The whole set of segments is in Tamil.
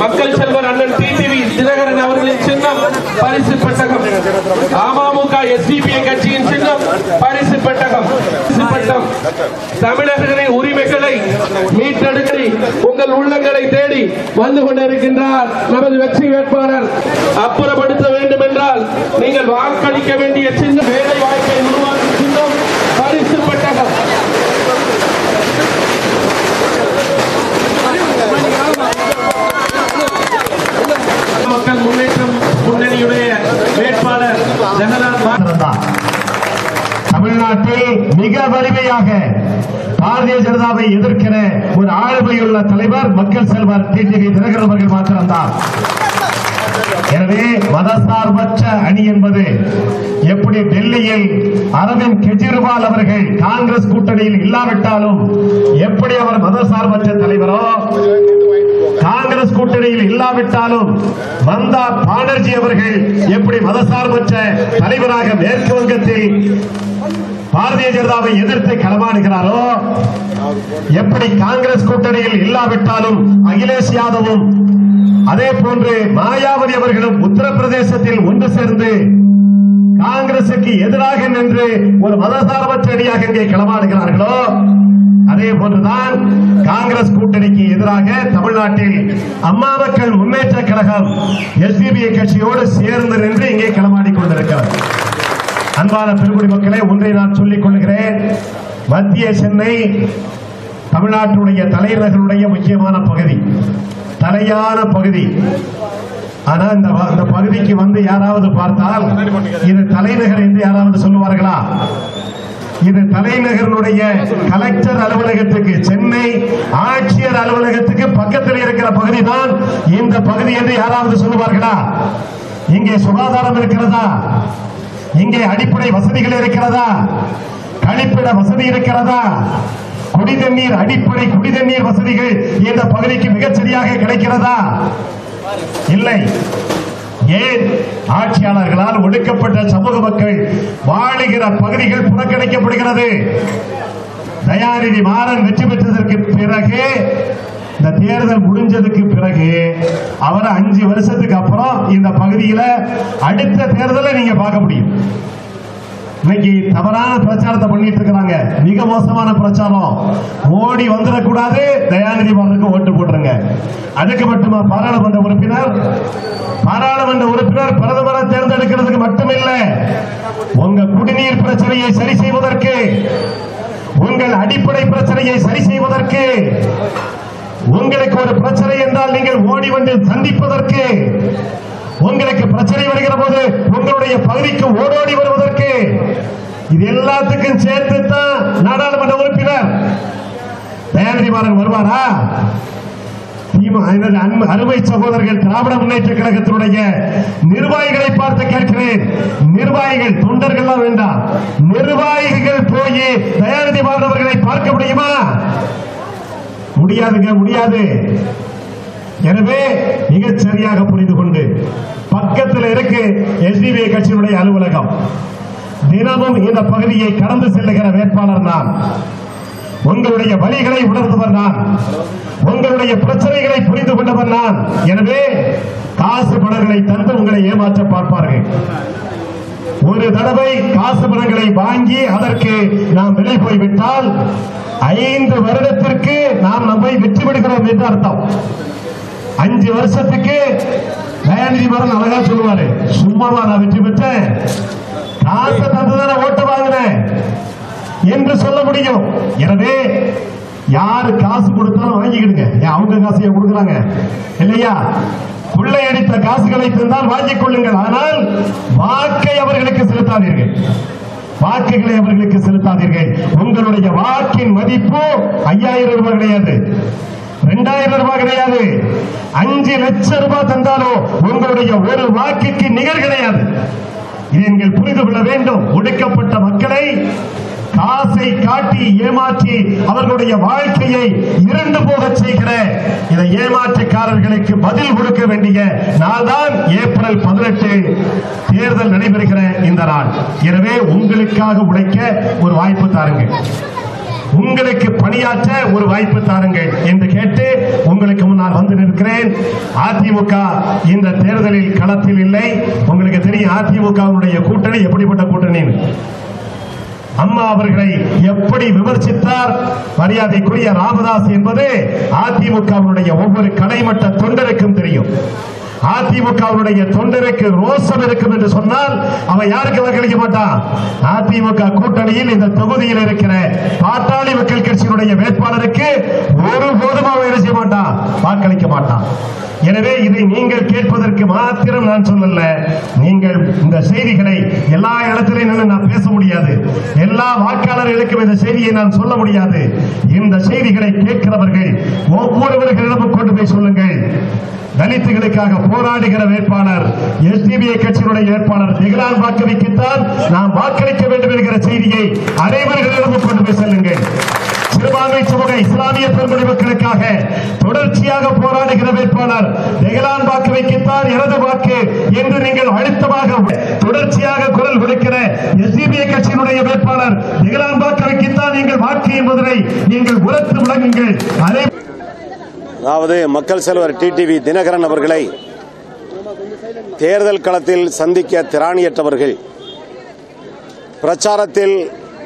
மக்கள் செல்வர் அண்ணன் டிடிவி தினகரன் அவர்களின் சின்னம் பரிசு பெட்டகம். அமமுக எஸ்டிபி கட்சியின் சின்னம் பரிசு பெட்டகம். பட்டம். தமிழர்களின் உரிமைகளை மீட்டெடுத்து உங்கள் உள்ளங்களை தேடி வந்து கொண்டிருக்கின்றார் நமது வெற்றி வேட்பாளர். அப்புறப்படுத்த வேண்டும் என்றால் நீங்கள் வாக்களிக்க வேண்டிய சின்ன வேலை வாய்ப்பை உருவாக்கும் சின்னம் பரிசு பெட்டகம் மக்கள் முன்னேற்றம் முன்னணியுடைய வேட்பாளர் ஜெகநாத் மா- இருந்தார் தமிழ்நாட்டில் மிக வலிமையாக பாரதிய ஜனதாவை எதிர்க்கிற ஒரு ஆளுமையுள்ள தலைவர் மக்கள் செல்வர் டிடிவி தினகரன் அவர்கள் மாத்திரம்தான். எனவே மதசார்பற்ற அணி என்பது எப்படி டெல்லியில் அரவிந்த் கெஜ்ரிவால் அவர்கள் காங்கிரஸ் கூட்டணியில் இல்லாவிட்டாலும் எப்படி அவர் மதசார்பற்ற தலைவரோ காங்கிரஸ் கூட்டணியில் இல்லாவிட்டாலும் மம்தா பானர்ஜி அவர்கள் எப்படி மதசார்பற்ற தலைவராக மேற்கு வங்கத்தில் பாரதிய ஜனதாவை எதிர்த்து களமாடுகிறாரோ? எப்படி காங்கிரஸ் கூட்டணியில் இல்லாவிட்டாலும் அகிலேஷ் யாதவும் அதே போன்று மாயாவதி அவர்களும் உத்தரப்பிரதேசத்தில் ஒன்று சேர்ந்து காங்கிரசுக்கு எதிராக நின்று ஒரு மதசார்பற்ற அணியாக இங்கே களமாடுகிறார்களோ? அதே போன்றுதான் காங்கிரஸ் கூட்டணிக்கு எதிராக தமிழ்நாட்டில் அம்மா மக்கள் முன்னேற்ற கழகம் எஸ்டிபிஐ கட்சியோடு சேர்ந்து நின்று இங்கே களமாடி கொண்டிருக்கிறது. அன்பான பெருங்குடி மக்களே ஒன்றை நான் சொல்லிக் கொள்கிறேன். மத்திய சென்னை தமிழ்நாட்டுடைய தலைநகருடைய முக்கியமான பகுதி தலையான பகுதி. ஆனா இந்த வ- இந்த பகுதிக்கு வந்து யாராவது பார்த்தால் இது தலைநகர் என்று யாராவது சொல்லுவார்களா? இது தலைநகருடைய கலெக்டர் அலுவலகத்துக்கு சென்னை ஆட்சியர் அலுவலகத்துக்கு பக்கத்தில் இருக்கிற பகுதி தான் இந்த பகுதி என்று யாராவது சொல்லுவார்களா? இங்கே சுகாதாரம் இருக்கிறதா? இங்கே அடிப்படை வசதிகள் இருக்கிறதா? கழிப்பிட வசதி இருக்கிறதா? குடிதண்ணீர் அடிப்படை குடிதண்ணீர் வசதிகள் இந்த பகுதிக்கு மிகச்சரியாக கிடைக்கிறதா? இல்லை. ஏன்? ஆட்சியாளர்களால் ஒடுக்கப்பட்ட சமூக மக்கள் வாழுகிற பகுதிகள் புறக்கணிக்கப்படுகிறது. தயாநிதி மாறன் வெற்றி பெற்றதற்கு பிறகு இந்த தேர்தல் முடிஞ்சதுக்கு பிறகு அவர் அஞ்சு வருஷத்துக்கு அப்புறம் இந்த பகுதியில் அடுத்த தேர்தலை நீங்க பார்க்க முடியும். இன்னைக்கு தவறான பிரச்சாரத்தை பண்ணிட்டு இருக்கிறாங்க. மிக மோசமான பிரச்சாரம். மோடி வந்துடக்கூடாது. தயாநிதி மாறனுக்கு ஓட்டு போட்டுருங்க. அதுக்கு மட்டுமா பாராளுமன்ற உறுப்பினர்? பாராளுமன்ற உறுப்பினர் பிரதமரை தேர்ந்தெடுக்கிறதுக்கு மட்டுமில்லை. உங்க குடிநீர் பிரச்சனையை சரி செய்வதற்கு உங்கள் அடிப்படை பிரச்சனையை சரி செய்வதற்கு பிரச்சனை என்றால் நீங்கள் ஓடி வந்து சந்திப்பதற்கு. உங்களுக்கு பிரச்சனை வருகிற போது உங்களுடைய பகுதிக்கு ஓடோடி வருவதற்கு. இது எல்லாத்துக்கும் சேர்த்து தான் நாடாளுமன்ற உறுப்பினர். தயாநிதிமாறன் வருவாரா? அருமை சகோதரர்கள் திராவிட முன்னேற்ற கழகத்தினுடைய நிர்வாகிகளை பார்த்து கேட்கிறேன். நிர்வாகிகள் தொண்டர்கள் வேண்டாம். நிர்வாகிகள் போய் தயாரிதி மாணவர்களை பார்க்க முடியுமா? முடியாதுங்க முடியாது. எனவே மிகச் சரியாக புரிந்து கொண்டு பக்கத்தில் இருக்கு எஸ்டிபிஐ கட்சியினுடைய அலுவலகம். தினமும் இந்த பகுதியை கடந்து செல்லுகிற வேட்பாளர் நான். உங்களுடைய வழிகளை உணர்ந்தவர் நான். உங்களுடைய பிரச்சனைகளை புரிந்து கொண்டவர் நான். எனவே காசு பணங்களை தந்து உங்களை ஏமாற்ற பார்ப்பார்கள். ஒரு தடவை காசு பணங்களை வாங்கி அதற்கு நாம் விலை போய்விட்டால் ஐந்து வருடத்திற்கு நாம் நம்மை வெற்றி விடுகிறோம் என்று அர்த்தம். அஞ்சு வருஷத்துக்கு தயாநிதி அழகா சொல்லுவாரு. சும்மாவா நான் வெற்றி பெற்றேன். காசை தந்துதானே ஓட்டு வாங்கினேன். என்று சொல்ல முடியும். எனவே யாரு காசு கொடுத்தாலும் வாங்கிக்கிடுங்க. ஏன் அவங்க காசையை கொடுக்குறாங்க. இல்லையா? கொள்ளையடித்த காசுகளை தந்தால் வாங்கிக் கொள்ளுங்கள். ஆனால் வாக்கை அவர்களுக்கு செலுத்தாதீர்கள். வாக்குகளை அவர்களுக்கு செலுத்தாதீர்கள். உங்களுடைய வாக்கின் மதிப்பு ஐயாயிரம் ரூபாய் கிடையாது. ரெண்டாயிரம் ரூபாய் கிடையாது. அஞ்சு லட்சம் ரூபாய் தந்தாலும் உங்களுடைய ஒரு வாக்குக்கு நிகர் கிடையாது. இதை நீங்கள் புரிந்து கொள்ள வேண்டும். ஒடுக்கப்பட்ட மக்களை காசை காட்டி ஏமாற்றி அவர்களுடைய வாழ்க்கையை இரண்டு போகச் செய்கிற இந்த ஏமாற்றுக்காரர்களுக்கு பதில் கொடுக்க வேண்டிய நாள் தான் ஏப்ரல் பதினெட்டு தேர்தல் நடைபெறுகிற இந்த நாள். எனவே உங்களுக்காக உழைக்க ஒரு வாய்ப்பு தாருங்கள். உங்களுக்கு பணியாற்ற ஒரு வாய்ப்பு தாருங்கள் என்று கேட்டு உங்களுக்கு முன்னால் வந்து நிற்கிறேன். அதிமுக இந்த தேர்தலில் களத்தில் இல்லை. உங்களுக்கு தெரியும் அதிமுகவினுடைய கூட்டணி எப்படிப்பட்ட கூட்டணின்னு அம்மா அவர்களை எப்படி விமர்சித்தார்? மரியாதைக்குரிய ராமதாஸ் என்பது அதிமுகவினுடைய ஒவ்வொரு கடைமட்ட தொண்டருக்கும் தெரியும். அதிமுகவுடைய தொண்டருக்கு ரோசம் இருக்கும் என்று சொன்னால் அவன் யாருக்கு வாக்களிக்க மாட்டான்? அதிமுக கூட்டணியில் இந்த தொகுதியில் இருக்கிற பாட்டாளி மக்கள் கட்சியினுடைய வேட்பாளருக்கு ஒருபோதும் அவன் என்ன செய்ய மாட்டான்? வாக்களிக்க மாட்டான். எனவே இதை நீங்கள் கேட்பதற்கு மாத்திரம் நான் சொல்லல. நீங்கள் இந்த செய்திகளை எல்லா இடத்திலையும் நான் முடியாது. எல்லா வாக்காளர்களுக்கும் இந்த செய்தியை நான் சொல்ல முடியாது. இந்த செய்திகளை கேட்கிறவர்கள் ஒவ்வொருவர்களிடமும் கொண்டு போய் சொல்லுங்கள். தலித்துகளுக்காக போராடுகிற வேட்பாளர் எஸ்டிபிஐ கட்சியினுடைய வேட்பாளர் திகழான் வாக்களிக்கத்தான் நாம் வாக்களிக்க வேண்டும் என்கிற செய்தியை அனைவர்களிடமும் கொண்டு போய் செல்லுங்கள். சிறுபான்மை சமூக இஸ்லாமிய பெருமொழி மக்களுக்காக தொடர்ச்சியாக போராடுகிற வேட்பாளர் தெகலான் வாக்கு வைக்கத்தான் எனது வாக்கு என்று நீங்கள் அழுத்தமாக தொடர்ச்சியாக குரல் கொடுக்கிற எஸ்டிபிஐ கட்சியினுடைய வேட்பாளர் தெகலான் வாக்கு வைக்கத்தான் நீங்கள் வாக்கு என்பதனை நீங்கள் உரத்து விளங்குங்கள் அதே அதாவது மக்கள் செல்வர் டிடிவி தினகரன் அவர்களை தேர்தல் களத்தில் சந்திக்க திராணியற்றவர்கள். பிரச்சாரத்தில்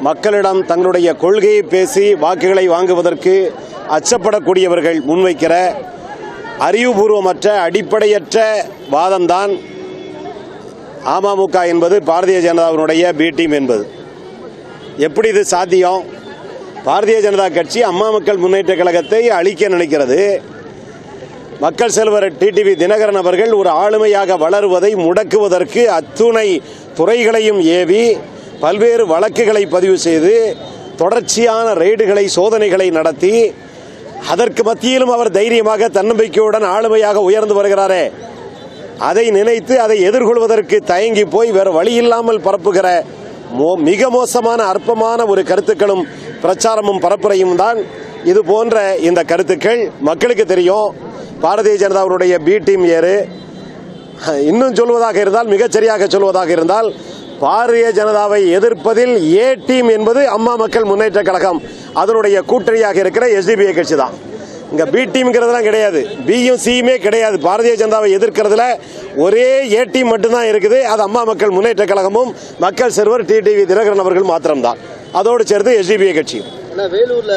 மக்களிடம் தங்களுடைய கொள்கையை பேசி வாக்குகளை வாங்குவதற்கு அச்சப்படக்கூடியவர்கள் முன்வைக்கிற அறிவுபூர்வமற்ற அடிப்படையற்ற வாதம்தான் அமமுக என்பது பாரதிய ஜனதாவினுடைய பி டீம் என்பது. எப்படி இது சாத்தியம்? பாரதிய ஜனதா கட்சி அம்மா மக்கள் முன்னேற்ற கழகத்தை அழிக்க நினைக்கிறது. மக்கள் செல்வர் டிடிவி தினகரன் அவர்கள் ஒரு ஆளுமையாக வளருவதை முடக்குவதற்கு அத்துணை துறைகளையும் ஏவி பல்வேறு வழக்குகளை பதிவு செய்து தொடர்ச்சியான ரெய்டுகளை சோதனைகளை நடத்தி அதற்கு மத்தியிலும் அவர் தைரியமாக தன்னம்பிக்கையுடன் ஆளுமையாக உயர்ந்து வருகிறாரே. அதை நினைத்து அதை எதிர்கொள்வதற்கு தயங்கி போய் வேறு வழி இல்லாமல் பரப்புகிற மோ- மிக மோசமான அற்பமான ஒரு கருத்துக்களும் பிரச்சாரமும் பரப்புரையும் தான் இது போன்ற இந்த கருத்துக்கள். மக்களுக்கு தெரியும் பாரதிய ஜனதாவுடைய பி டீம் ஏறு. இன்னும் சொல்வதாக இருந்தால் மிகச்சரியாக சொல்வதாக இருந்தால் பாரதிய ஜனதாவை எதிர்ப்பதில் ஏ டீம் என்பது அம்மா மக்கள் முன்னேற்ற கழகம். அதனுடைய கூட்டணியாக இருக்கிற எஸ்டிபிஐ கட்சி தான். இங்க பி டீம்ங்கிறதுலாம் கிடையாது. பியும் சியுமே கிடையாது. பாரதிய ஜனதாவை எதிர்க்கிறதுல ஒரே ஏ டீம் மட்டும்தான் இருக்குது. அது அம்மா மக்கள் முன்னேற்ற கழகமும் மக்கள் செல்வர் டிடிவி தினகரன் அவர்கள் மாத்திரம்தான். அதோடு சேர்த்து எஸ்டிபிஐ கட்சியும் ஆனா வேலூர்ல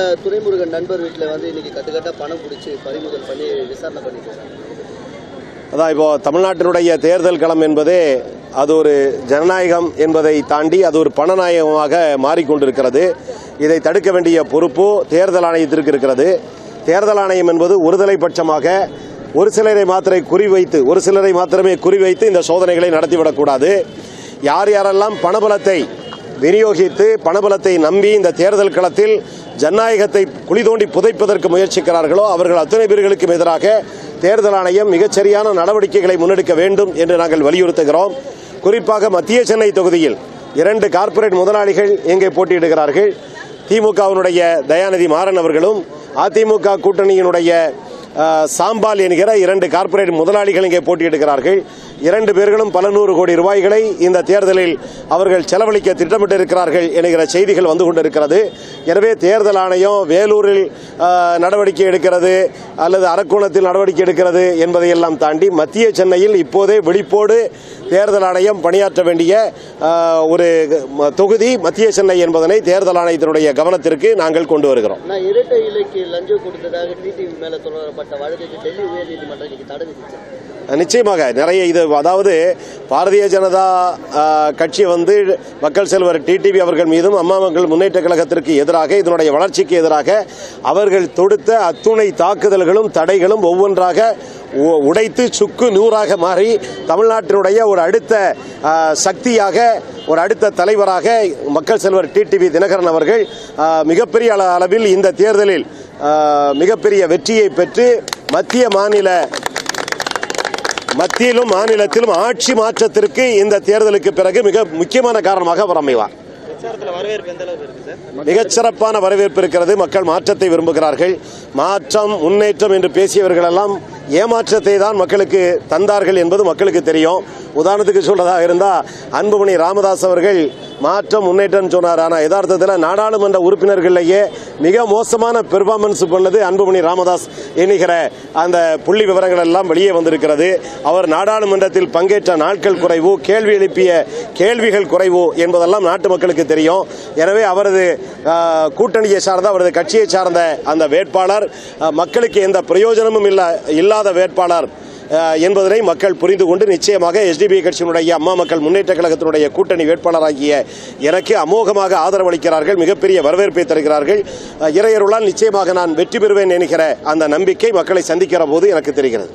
நண்பர் வீட்டுல வந்து இன்னைக்கு கட்டுக்கட்டா பணம் பிடிச்சி பறிமுதல் பண்ணி விசாரணை பண்ணிட்டு. அதான் இப்போ தமிழ்நாட்டினுடைய தேர்தல் களம் என்பதே அது ஒரு ஜனநாயகம் என்பதை தாண்டி அது ஒரு பணநாயகமாக மாறிக்கொண்டிருக்கிறது. இதை தடுக்க வேண்டிய பொறுப்பு தேர்தல் ஆணையத்திற்கு இருக்கிறது. தேர்தல் ஆணையம் என்பது ஒருதலை பட்சமாக ஒரு சிலரை மாத்திரை குறிவைத்து ஒரு சிலரை மாத்திரமே குறிவைத்து இந்த சோதனைகளை நடத்திவிடக்கூடாது. யார் யாரெல்லாம் பணபலத்தை விநியோகித்து பணபலத்தை நம்பி இந்த தேர்தல் களத்தில் ஜனநாயகத்தை குழி தோண்டி புதைப்பதற்கு முயற்சிக்கிறார்களோ அவர்கள் அத்தனை பேர்களுக்கும் எதிராக தேர்தல் ஆணையம் மிகச்சரியான நடவடிக்கைகளை முன்னெடுக்க வேண்டும் என்று நாங்கள் வலியுறுத்துகிறோம். குறிப்பாக மத்திய சென்னை தொகுதியில் இரண்டு கார்ப்பரேட் முதலாளிகள் இங்கே போட்டியிடுகிறார்கள். திமுகவினுடைய தயாநிதி மாறன் அவர்களும் அதிமுக கூட்டணியினுடைய சாம்பால் என்கிற இரண்டு கார்ப்பரேட் முதலாளிகள் இங்கே போட்டியிடுகிறார்கள். இரண்டு பேர்களும் பல நூறு கோடி ரூபாய்களை இந்த தேர்தலில் அவர்கள் செலவழிக்க திட்டமிட்டிருக்கிறார்கள் என்கிற செய்திகள் வந்து கொண்டிருக்கிறது. எனவே தேர்தல் ஆணையம் வேலூரில் நடவடிக்கை எடுக்கிறது அல்லது அரக்கோணத்தில் நடவடிக்கை எடுக்கிறது என்பதையெல்லாம் தாண்டி மத்திய சென்னையில் இப்போதே விழிப்போடு தேர்தல் ஆணையம் பணியாற்ற வேண்டிய ஒரு தொகுதி மத்திய சென்னை என்பதனை தேர்தல் ஆணையத்தினுடைய கவனத்திற்கு நாங்கள் கொண்டு வருகிறோம். ஆனா இரட்டை இலைக்கு லஞ்சம் கொடுத்ததாக டிடிவி மேல தொடரப்பட்ட வழக்குக்கு டெல்லி உயர்நீதிமன்றம் இன்னைக்கு தடை விதிச்சு நிச்சயமாக நிறைய இது அதாவது பாரதிய ஜனதா கட்சி வந்து மக்கள் செல்வர் டிடிவி அவர்கள் மீதும் அம்மா மக்கள் முன்னேற்ற கழகத்திற்கு எதிராக இதனுடைய வளர்ச்சிக்கு எதிராக அவர்கள் தொடுத்த அத்துணை தாக்குதல்களும் தடைகளும் ஒவ்வொன்றாக உ- உடைத்து சுக்கு நூறாக மாறி தமிழ்நாட்டினுடைய ஒரு அடுத்த சக்தியாக ஒரு அடுத்த தலைவராக மக்கள் செல்வர் டிடிவி தினகரன் அவர்கள் மிகப்பெரிய அள- அளவில் இந்த தேர்தலில் மிகப்பெரிய வெற்றியை பெற்று மத்திய மாநில மத்தியிலும் மாநிலத்திலும் ஆட்சி மாற்றத்திற்கு இந்த தேர்தலுக்கு பிறகு மிக முக்கியமான காரணமாக அவர் அமைவார். மிகச் சிறப்பான வரவேற்பு இருக்கிறது. மக்கள் மாற்றத்தை விரும்புகிறார்கள். மாற்றம் முன்னேற்றம் என்று பேசியவர்கள் எல்லாம் ஏமாற்றத்தை தான் மக்களுக்கு தந்தார்கள் என்பது மக்களுக்கு தெரியும். உதாரணத்துக்கு சொல்றதாக இருந்தால் அன்புமணி ராமதாஸ் அவர்கள் மாற்றம் முன்னேற்றம் சொன்னார். ஆனால் யதார்த்தத்தில் நாடாளுமன்ற உறுப்பினர்களிலேயே மிக மோசமான பெர்ஃபார்மன்ஸ் பண்ணது அன்புமணி ராமதாஸ் எண்ணுகிற அந்த புள்ளி விவரங்கள் எல்லாம் வெளியே வந்திருக்கிறது. அவர் நாடாளுமன்றத்தில் பங்கேற்ற நாட்கள் குறைவு கேள்வி எழுப்பிய கேள்விகள் குறைவு என்பதெல்லாம் நாட்டு மக்களுக்கு தெரியும். எனவே அவரது கூட்டணியை சார்ந்த அவரது கட்சியை சார்ந்த அந்த வேட்பாளர் மக்களுக்கு எந்த பிரயோஜனமும் இல்லை இல்ல இல்லாத வேட்பாளர் என்பதனை மக்கள் புரிந்து கொண்டு நிச்சயமாக எஸ்டிபி கட்சியினுடைய அம்மா மக்கள் முன்னேற்ற கழகத்தினுடைய கூட்டணி வேட்பாளராகிய எனக்கு அமோகமாக ஆதரவளிக்கிறார்கள் மிகப்பெரிய வரவேற்பை தருகிறார்கள். இறையருளால் நிச்சயமாக நான் வெற்றி பெறுவேன் என்கிற அந்த நம்பிக்கை மக்களை சந்திக்கிற போது எனக்கு தெரிகிறது.